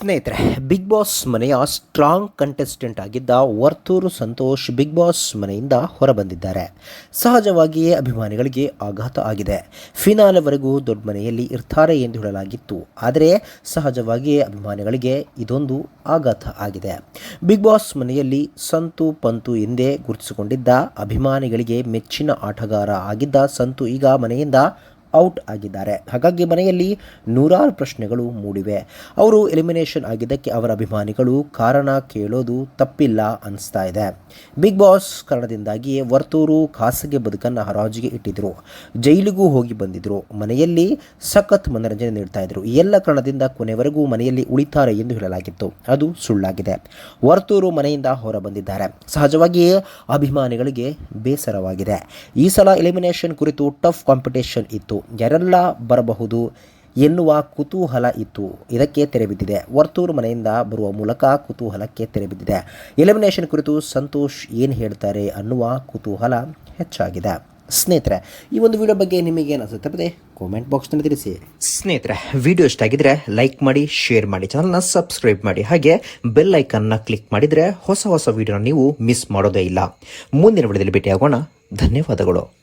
ಸ್ನೇಹಿತರೆ big boss ಮನೆಯ strong contestant ಆಗಿದ್ದ ವರ್ತೂರು ಸಂತೋಷ್ ಬಿಗ್ ಬಾಸ್ ಮನೆಯಿಂದ ಹೊರಬಂದಿದ್ದಾರೆ. ಸಹಜವಾಗಿಯೇ ಅಭಿಮಾನಿಗಳಿಗೆ ಆಘಾತ ಆಗಿದೆ. ಫಿನಾಲೆವರೆಗೂ ದೊಡ್ಡ ಮನೆಯಲ್ಲಿ ಇರ್ತಾರೆ ಎಂದು ಹೇಳಲಾಗಿತ್ತು. ಆದರೆ ಸಹಜವಾಗಿಯೇ ಅಭಿಮಾನಿಗಳಿಗೆ ಇದೊಂದು ಆಘಾತ ಆಗಿದೆ. ಬಿಗ್ ಬಾಸ್ ಮನೆಯಲ್ಲಿ ಸಂತು ಪಂತು ಎಂದೇ ಗುರುತಿಸಿಕೊಂಡಿದ್ದ ಅಭಿಮಾನಿಗಳಿಗೆ ಮೆಚ್ಚಿನ ಆಟಗಾರ ಆಗಿದ್ದ ಸಂತು ಈಗ ಮನೆಯಿಂದ ಔಟ್ ಆಗಿದ್ದಾರೆ. ಹಾಗಾಗಿ ಮನೆಯಲ್ಲಿ ನೂರಾರು ಪ್ರಶ್ನೆಗಳು ಮೂಡಿವೆ. ಅವರು ಎಲಿಮಿನೇಷನ್ ಆಗಿದ್ದಕ್ಕೆ ಅವರ ಅಭಿಮಾನಿಗಳು ಕಾರಣ ಕೇಳೋದು ತಪ್ಪಿಲ್ಲ ಅನಿಸ್ತಾ ಇದೆ. ಬಿಗ್ ಬಾಸ್ ಕಾರಣದಿಂದಾಗಿ ವರ್ತೂರು ಖಾಸಗಿ ಬದುಕನ್ನು ಹರಾಜಿಗೆ ಇಟ್ಟಿದ್ರು. ಜೈಲಿಗೂ ಹೋಗಿ ಬಂದಿದ್ರು. ಮನೆಯಲ್ಲಿ ಸಖತ್ ಮನರಂಜನೆ ನೀಡ್ತಾ ಇದ್ರು. ಎಲ್ಲ ಕಾರಣದಿಂದ ಕೊನೆವರೆಗೂ ಮನೆಯಲ್ಲಿ ಉಳಿತಾರೆ ಎಂದು ಹೇಳಲಾಗಿತ್ತು. ಅದು ಸುಳ್ಳಾಗಿದೆ. ವರ್ತೂರು ಮನೆಯಿಂದ ಹೊರ ಬಂದಿದ್ದಾರೆ ಸಹಜವಾಗಿಯೇ ಅಭಿಮಾನಿಗಳಿಗೆ ಬೇಸರವಾಗಿದೆ. ಈ ಸಲ ಎಲಿಮಿನೇಷನ್ ಕುರಿತು ಟಫ್ ಕಾಂಪಿಟೇಷನ್ ಇತ್ತು. ಯಾರೆಲ್ಲ ಬರಬಹುದು ಎನ್ನುವ ಕುತೂಹಲ ಇತ್ತು. ಇದಕ್ಕೆ ತೆರೆ ಬಿದ್ದಿದೆ. ವರ್ತೂರು ಮನೆಯಿಂದ ಬರುವ ಮೂಲಕ ಕುತೂಹಲಕ್ಕೆ ತೆರೆ ಬಿದ್ದಿದೆ. ಎಲಿಮಿನೇಷನ್ ಕುರಿತು ಸಂತೋಷ್ ಏನು ಹೇಳ್ತಾರೆ ಅನ್ನುವ ಕುತೂಹಲ ಹೆಚ್ಚಾಗಿದೆ. ಸ್ನೇಹಿತರೆ, ಈ ಒಂದು ವಿಡಿಯೋ ಬಗ್ಗೆ ನಿಮಗೆ ಅನಿಸುತ್ತೆ ಕಾಮೆಂಟ್ ಬಾಕ್ಸ್ನಲ್ಲಿ ತಿಳಿಸಿ. ಸ್ನೇಹಿತರೆ ವಿಡಿಯೋ ಇಷ್ಟ ಆಗಿದ್ರೆ ಲೈಕ್ ಮಾಡಿ ಶೇರ್ ಮಾಡಿ ಚಾನಲ್ನ ಸಬ್ಸ್ಕ್ರೈಬ್ ಮಾಡಿ. ಹಾಗೆ ಬೆಲ್ ಐಕನ್ನ ಕ್ಲಿಕ್ ಮಾಡಿದರೆ ಹೊಸ ಹೊಸ ವಿಡಿಯೋನ ನೀವು ಮಿಸ್ ಮಾಡೋದೇ ಇಲ್ಲ. ಮುಂದಿನ ವಿಡಿಯೋದಲ್ಲಿ ಭೇಟಿಯಾಗೋಣ. ಧನ್ಯವಾದಗಳು.